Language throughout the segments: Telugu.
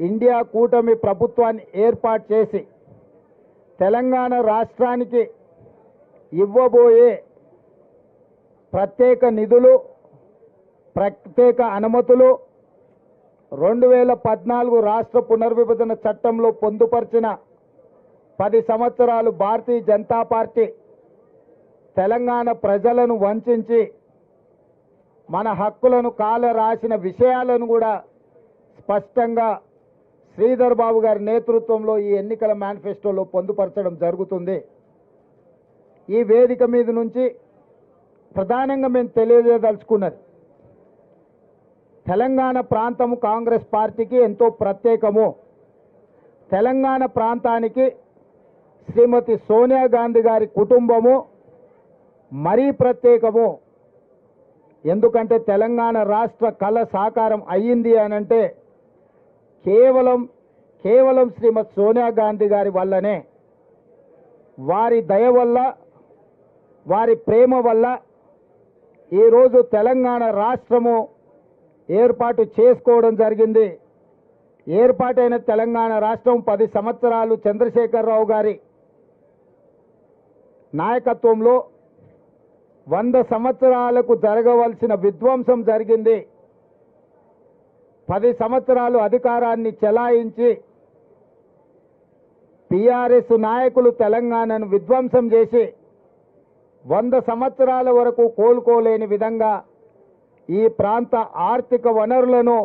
ఇండియా కూటమి ప్రభుత్వాన్ని ఏర్పాటు చేసి తెలంగాణ రాష్ట్రానికి ఇవ్వబోయే ప్రత్యేక నిధులు ప్రత్యేక అనుమతులు రెండు వేల పద్నాలుగు రాష్ట్ర పునర్విభజన చట్టంలో పొందుపరిచిన పది సంవత్సరాలు భారతీయ జనతా పార్టీ తెలంగాణ ప్రజలను వంచి మన హక్కులను కాల రాసిన విషయాలను కూడా స్పష్టంగా శ్రీధర్ బాబు గారి నేతృత్వంలో ఈ ఎన్నికల మేనిఫెస్టోలో పొందుపరచడం జరుగుతుంది. ఈ వేదిక మీద నుంచి ప్రధానంగా మేము తెలియజేయదలుచుకున్నది తెలంగాణ ప్రాంతము కాంగ్రెస్ పార్టీకి ఎంతో ప్రత్యేకము. తెలంగాణ ప్రాంతానికి శ్రీమతి సోనియా గాంధీ గారి కుటుంబము మరీ ప్రత్యేకము. ఎందుకంటే తెలంగాణ రాష్ట్ర కళ సాకారం అయ్యింది అనంటే కేవలం కేవలం శ్రీమతి సోనియా గాంధీ గారి వల్లనే వారి దయ వల్ల వారి ప్రేమ వల్ల ఈరోజు తెలంగాణ రాష్ట్రము ఏర్పాటు చేసుకోవడం జరిగింది. ఏర్పాటైన తెలంగాణ రాష్ట్రం పది సంవత్సరాలు చంద్రశేఖరరావు గారి నాయకత్వంలో వంద సంవత్సరాలకు జరగవలసిన విధ్వంసం జరిగింది. పది సంవత్సరాలు అధికారాన్ని చెలాయించి టిఆర్ఎస్ నాయకులు తెలంగాణను విధ్వంసం చేసి వంద సంవత్సరాల వరకు కోలుకోలేని విధంగా ఈ ప్రాంత ఆర్థిక వనరులను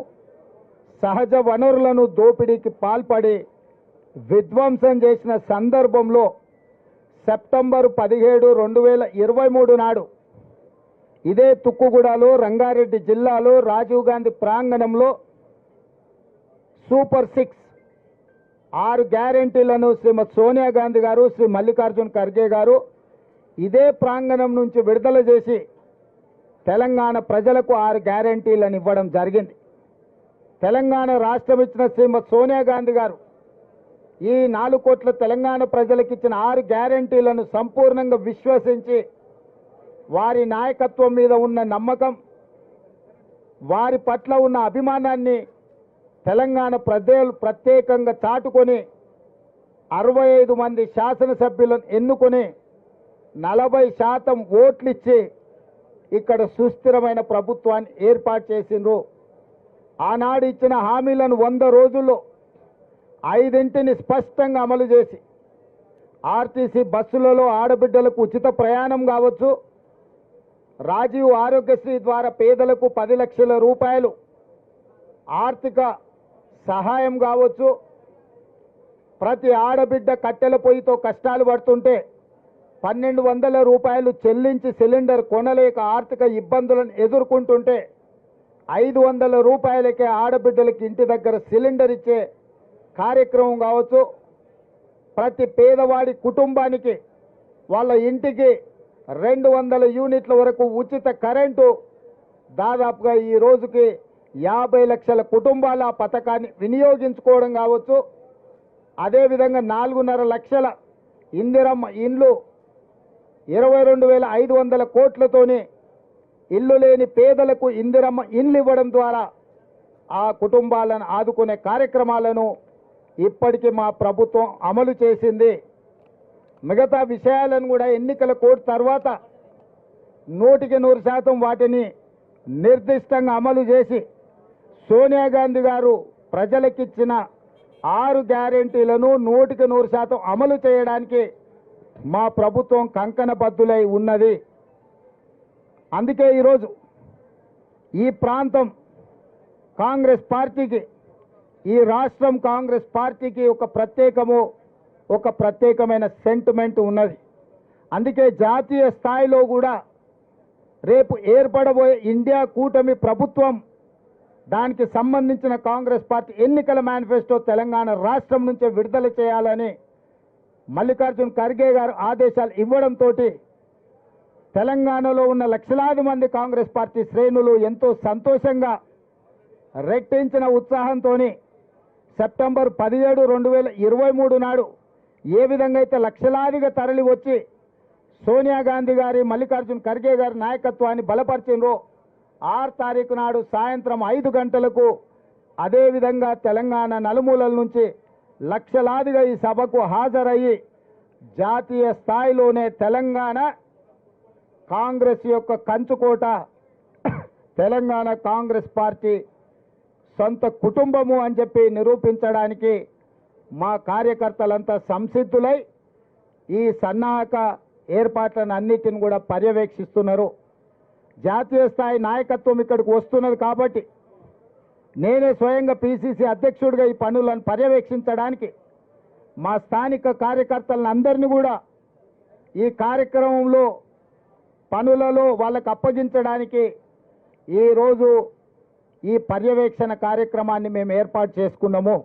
సహజ వనరులను దోపిడీకి పాల్పడి విధ్వంసం చేసిన సందర్భంలో సెప్టెంబరు పదిహేడు రెండు వేల ఇరవై మూడు నాడు ఇదే తుక్కుగూడలో రంగారెడ్డి జిల్లాలో రాజీవ్ గాంధీ ప్రాంగణంలో సూపర్ సిక్స్ ఆరు గ్యారెంటీలను శ్రీమతి సోనియా గాంధీ గారు శ్రీ మల్లికార్జున్ ఖర్గే గారు ఇదే ప్రాంగణం నుంచి విడుదల చేసి తెలంగాణ ప్రజలకు ఆరు గ్యారెంటీలను ఇవ్వడం జరిగింది. తెలంగాణ రాష్ట్రం ఇచ్చిన శ్రీమతి సోనియా గాంధీ గారు ఈ నాలుగు కోట్ల తెలంగాణ ప్రజలకు ఇచ్చిన ఆరు గ్యారెంటీలను సంపూర్ణంగా విశ్వసించి వారి నాయకత్వం మీద ఉన్న నమ్మకం వారి పట్ల ఉన్న అభిమానాన్ని తెలంగాణ ప్రజలు ప్రత్యేకంగా చాటుకొని అరవై ఐదు మంది శాసనసభ్యులను ఎన్నుకొని నలభై శాతం ఓట్లిచ్చి ఇక్కడ సుస్థిరమైన ప్రభుత్వాన్ని ఏర్పాటు చేసిండ్రు. ఆనాడు ఇచ్చిన హామీలను వంద రోజుల్లో ఐదింటిని స్పష్టంగా అమలు చేసి ఆర్టీసీ బస్సులలో ఆడబిడ్డలకు ఉచిత ప్రయాణం కావచ్చు రాజీవ్ ఆరోగ్యశ్రీ ద్వారా పేదలకు పది లక్షల రూపాయలు ఆర్థిక సహాయం కావచ్చు. ప్రతి ఆడబిడ్డ కట్టెల పొయ్యితో కష్టాలు పడుతుంటే పన్నెండు వందల రూపాయలు చెల్లించి సిలిండర్ కొనలేక ఆర్థిక ఇబ్బందులను ఎదుర్కొంటుంటే ఐదు వందల రూపాయలకే ఆడబిడ్డలకి ఇంటి దగ్గర సిలిండర్ ఇచ్చే కార్యక్రమం కావచ్చు. ప్రతి పేదవాడి కుటుంబానికి వాళ్ళ ఇంటికి రెండు వందల యూనిట్ల వరకు ఉచిత కరెంటు దాదాపుగా ఈ రోజుకి యాభై లక్షల కుటుంబాలు ఆ పథకాన్ని వినియోగించుకోవడం కావచ్చు. అదేవిధంగా నాలుగున్నర లక్షల ఇందిరమ్మ ఇండ్లు ఇరవై రెండు వేల ఐదు వందల కోట్లతోని ఇల్లు లేని పేదలకు ఇందిరమ్మ ఇండ్లు ఇవ్వడం ద్వారా ఆ కుటుంబాలను ఆదుకునే కార్యక్రమాలను ఇప్పటికీ మా ప్రభుత్వం అమలు చేసింది. మిగతా విషయాలను కూడా ఎన్నికల కోడ్ తర్వాత నూటికి నూరు శాతం వాటిని నిర్దిష్టంగా అమలు చేసి సోనియా గాంధీ గారు ప్రజలకిచ్చిన ఆరు గ్యారెంటీలను నూటికి నూరు శాతం అమలు చేయడానికి మా ప్రభుత్వం కంకణబద్దులై ఉన్నది. అందుకే ఈరోజు ఈ ప్రాంతం కాంగ్రెస్ పార్టీకి ఈ రాష్ట్రం కాంగ్రెస్ పార్టీకి ఒక ప్రత్యేకము ఒక ప్రత్యేకమైన సెంటిమెంట్ ఉన్నది. అందుకే జాతీయ స్థాయిలో కూడా రేపు ఏర్పడబోయే ఇండియా కూటమి ప్రభుత్వం దానికి సంబంధించిన కాంగ్రెస్ పార్టీ ఎన్నికల మేనిఫెస్టో తెలంగాణ రాష్ట్రం నుంచే విడుదల చేయాలని మల్లికార్జున్ ఖర్గే గారు ఆదేశాలు ఇవ్వడంతో తెలంగాణలో ఉన్న లక్షలాది మంది కాంగ్రెస్ పార్టీ శ్రేణులు ఎంతో సంతోషంగా రెట్టించిన ఉత్సాహంతో సెప్టెంబర్ పదిహేడు రెండు వేల ఇరవై మూడు నాడు ఏ విధంగా అయితే లక్షలాదిగా తరలి వచ్చి సోనియా గాంధీ గారి మల్లికార్జున్ ఖర్గే గారి నాయకత్వాన్ని బలపరిచినరో ఆరు తారీఖు నాడు సాయంత్రం ఐదు గంటలకు అదేవిధంగా తెలంగాణ నలుమూలల నుంచి లక్షలాదిగా ఈ సభకు హాజరయ్యి జాతీయ స్థాయిలోనే తెలంగాణ కాంగ్రెస్ యొక్క కంచుకోట తెలంగాణ కాంగ్రెస్ పార్టీ సొంత కుటుంబము అని చెప్పి నిరూపించడానికి మా కార్యకర్తలంతా సంసిద్ధులై ఈ సన్నాహక ఏర్పాట్లను అన్నిటిని కూడా పర్యవేక్షిస్తున్నారు. జాతీయ స్థాయి నాయకత్వం ఇక్కడికి వస్తున్నది కాబట్టి నేనే స్వయంగా పిసిసి అధ్యక్షుడిగా ఈ పనులను పర్యవేక్షించడానికి మా స్థానిక కార్యకర్తలను అందరినీ కూడా ఈ కార్యక్రమంలో పనులలో వాళ్ళకు అప్పగించడానికి ఈరోజు ఈ పర్యవేక్షణ కార్యక్రమాన్ని మేము ఏర్పాటు చేసుకున్నాము.